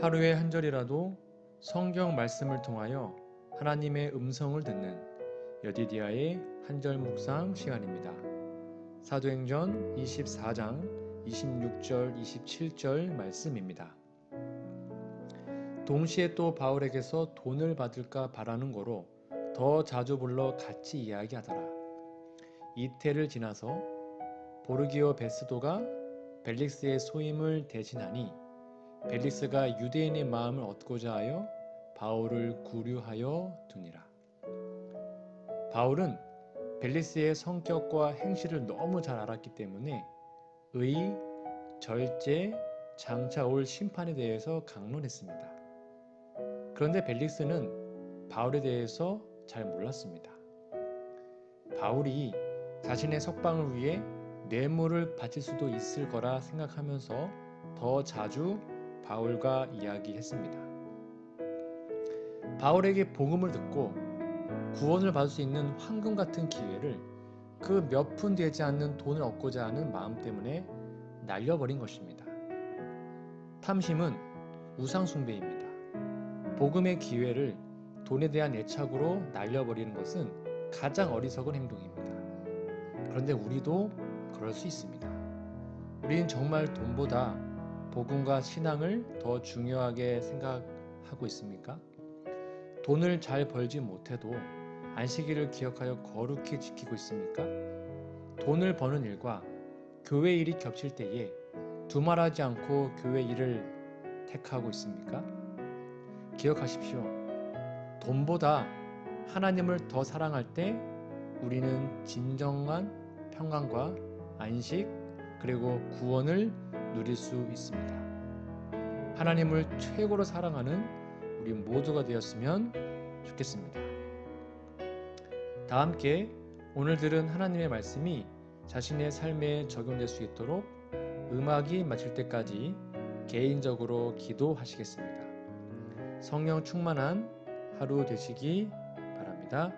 하루에 한 절이라도 성경 말씀을 통하여 하나님의 음성을 듣는 여디디아의 한절 묵상 시간입니다. 사도행전 24장 26절 27절 말씀입니다. 동시에 또 바울에게서 돈을 받을까 바라는 거로 더 자주 불러 같이 이야기하더라. 이태를 지나서 보르기오 베스도가 벨릭스의 소임을 대신하니 벨릭스가 유대인의 마음을 얻고자 하여 바울을 구류하여 두니라. 바울은 벨릭스의 성격과 행실을 너무 잘 알았기 때문에 의, 절제, 장차 올 심판에 대해서 강론했습니다. 그런데 벨릭스는 바울에 대해서 잘 몰랐습니다. 바울이 자신의 석방을 위해 뇌물을 바칠 수도 있을 거라 생각하면서 더 자주 바울과 이야기했습니다. 바울에게 복음을 듣고 구원을 받을 수 있는 황금 같은 기회를 그 몇 푼 되지 않는 돈을 얻고자 하는 마음 때문에 날려버린 것입니다. 탐심은 우상숭배입니다. 복음의 기회를 돈에 대한 애착으로 날려버리는 것은 가장 어리석은 행동입니다. 그런데 우리도 그럴 수 있습니다. 우리는 정말 돈보다 복음과 신앙을 더 중요하게 생각하고 있습니까? 돈을 잘 벌지 못해도 안식일을 기억하여 거룩히 지키고 있습니까? 돈을 버는 일과 교회 일이 겹칠 때에 두말하지 않고 교회 일을 택하고 있습니까? 기억하십시오. 돈보다 하나님을 더 사랑할 때 우리는 진정한 평강과 안식 그리고 구원을 누릴 수 있습니다. 하나님을 최고로 사랑하는 우리 모두가 되었으면 좋겠습니다. 다 함께 오늘 들은 하나님의 말씀이 자신의 삶에 적용될 수 있도록 음악이 마칠 때까지 개인적으로 기도하시겠습니다. 성령 충만한 하루 되시기 바랍니다.